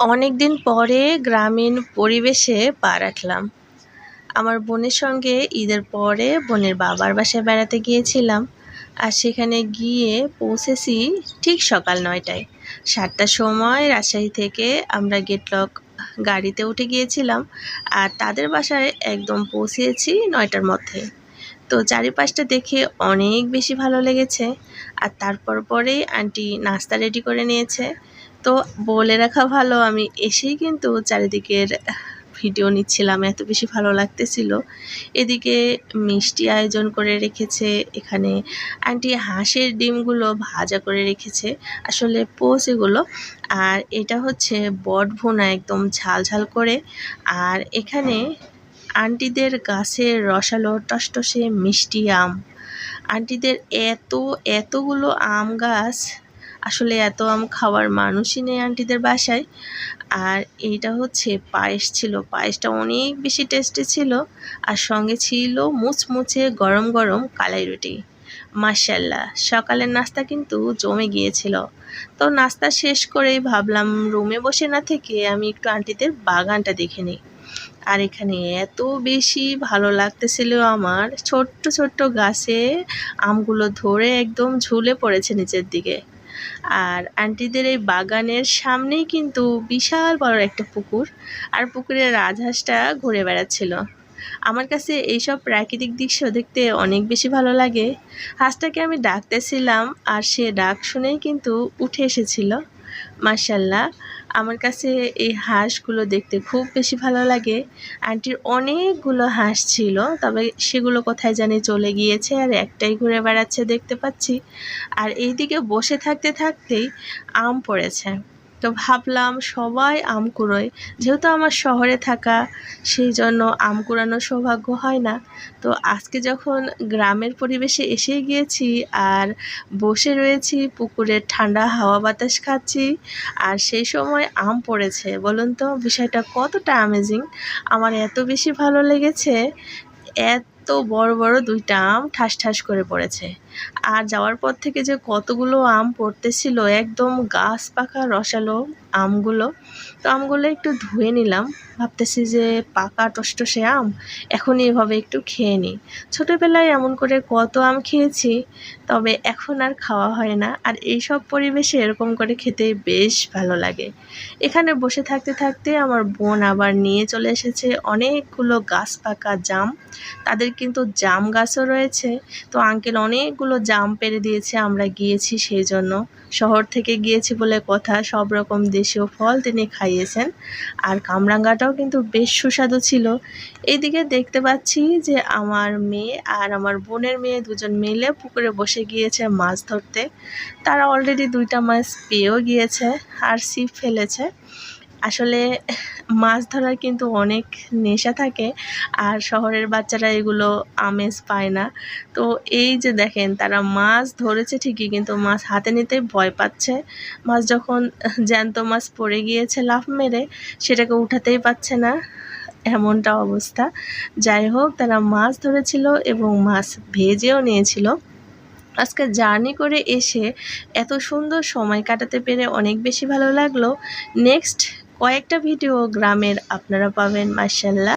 অনেক দিন পরে গ্রামীণ পরিবেশে পা রাখলাম। আমার বোনের সঙ্গে ঈদের পরে বোনের বাবার বাসায় বেড়াতে গিয়েছিলাম আর সেখানে গিয়ে পৌঁছেছি ঠিক সকাল নয়টায়। সাতটার সময় রাজশাহী থেকে আমরা গেটলক গাড়িতে উঠে গিয়েছিলাম আর তাদের বাসায় একদম পৌঁছেছি নয়টার মধ্যে। তো চারিপাশটা দেখে অনেক বেশি ভালো লেগেছে আর তারপর পরেই আন্টি নাস্তা রেডি করে নিয়েছে। তো বলে রাখা ভালো, আমি এসেই কিন্তু চারিদিকের ভিডিও নিচ্ছিলাম, এত বেশি ভালো লাগতেছিল। এদিকে মিষ্টি আয়োজন করে রেখেছে, এখানে আন্টি হাঁসের ডিমগুলো ভাজা করে রেখেছে, আসলে পোস এগুলো। আর এটা হচ্ছে বট ভুনা, একদম ঝাল ঝাল করে। আর এখানে আন্টিদের গাছের রসালো টসটসে মিষ্টি আম। আন্টিদের এত, এতগুলো আম গাছ আসলে এত আম খাওয়ার মানুষই নেই আন্টিদের বাসায়। আর এইটা হচ্ছে পায়েস ছিল, পায়েসটা অনেক বেশি টেস্টি ছিল আর সঙ্গে ছিল মুচমুচে গরম গরম কালাই রুটি। মার্শাল্লাহ সকালের নাস্তা কিন্তু জমে গিয়েছিল। তো নাস্তা শেষ করেই ভাবলাম রুমে বসে না থেকে আমি একটু আন্টিদের বাগানটা দেখে নিই। আর এখানে এত বেশি ভালো লাগতেছিল আমার, ছোট্ট ছোট্ট গাছে আমগুলো ধরে একদম ঝুলে পড়েছে নিচের দিকে। আর আন্টিদের এই বাগানের সামনেই কিন্তু বিশাল বড় একটা পুকুর, আর পুকুরের রাজহাঁসটা ঘুরে বেড়াচ্ছিল। আমার কাছে এইসব প্রাকৃতিক দৃশ্য দেখতে অনেক বেশি ভালো লাগে। হাঁসটাকে আমি ডাকতেছিলাম আর সে ডাক শুনেই কিন্তু উঠে এসেছিল। মার্শাল্লাহ আমার কাছে এই হাঁসগুলো দেখতে খুব বেশি ভালো লাগে। আন্টির অনেকগুলো হাঁস ছিল, তবে সেগুলো কোথায় জানি চলে গিয়েছে আর একটাই ঘুরে বেড়াচ্ছে দেখতে পাচ্ছি। আর এইদিকে বসে থাকতে থাকতেই আম পড়েছে। তো ভাবলাম সবাই আম কুড়োয়। যেহেতু আমার শহরে থাকা, সেই জন্য আম কুড়ানোর সৌভাগ্য হয় না। তো আজকে যখন গ্রামের পরিবেশে এসে গিয়েছি আর বসে রয়েছি পুকুরের ঠান্ডা হাওয়া বাতাস খাচ্ছি, আর সেই সময় আম পড়েছে, বলুন তো বিষয়টা কতটা অ্যামেজিং আমার এত বেশি ভালো লেগেছে, এত বড় বড় দুইটা আম ঠাস ঠাস করে পড়েছে। আর যাওয়ার পর থেকে যে কতগুলো আম পড়তেছিল, একদম গাছ পাকা, রসালো আমগুলো। তো আমগুলো একটু ধুয়ে নিলাম। ভাবতেছি যে পাকা টসটসে আম, এখনই এভাবে একটু খেয়ে নিই। ছোটোবেলায় এমন করে কত আম খেয়েছি, তবে এখন আর খাওয়া হয় না। আর এই সব পরিবেশে এরকম করে খেতে বেশ ভালো লাগে। এখানে বসে থাকতে থাকতে আমার বোন আবার নিয়ে চলে এসেছে অনেকগুলো গাছ পাকা জাম। তাদের কিন্তু জাম গাছও রয়েছে। তো আঙ্কেল অনেকগুলো জাম পেরে দিয়েছে। আমরা গিয়েছি সেই জন্য। শহর থেকে গিয়েছি বলে কথা, সব রকম দেশীয় ফল তিনি খাইয়েছেন। আর কামরাঙ্গাটাও কিন্তু বেশ সুস্বাদু ছিল। এইদিকে দেখতে পাচ্ছি যে আমার মেয়ে আর আমার বোনের মেয়ে দুজন মিলে পুকুরে বসে গিয়েছে মাছ ধরতে। তারা অলরেডি দুইটা মাছ পেয়েও গিয়েছে আর ছিপ ফেলেছে। আসলে মাছ ধরার কিন্তু অনেক নেশা থাকে আর শহরের বাচ্চারা এগুলো আমেজ পায় না। তো এই যে দেখেন, তারা মাছ ধরেছে ঠিকই কিন্তু মাছ হাতে নিতে ভয় পাচ্ছে। মাছ যখন জ্যান্ত মাছ পড়ে গিয়েছে লাফ মেরে, সেটাকে উঠাতেই পাচ্ছে না। এমনটা অবস্থা। যাই হোক, তারা মাছ ধরেছিল এবং মাছ ভেজেও নিয়েছিল। আজকে জার্নি করে এসে এত সুন্দর সময় কাটাতে পেরে অনেক বেশি ভালো লাগল। নেক্সট কয়েকটা ভিডিও গ্রামের আপনারা পাবেন মার্শাল্লাহ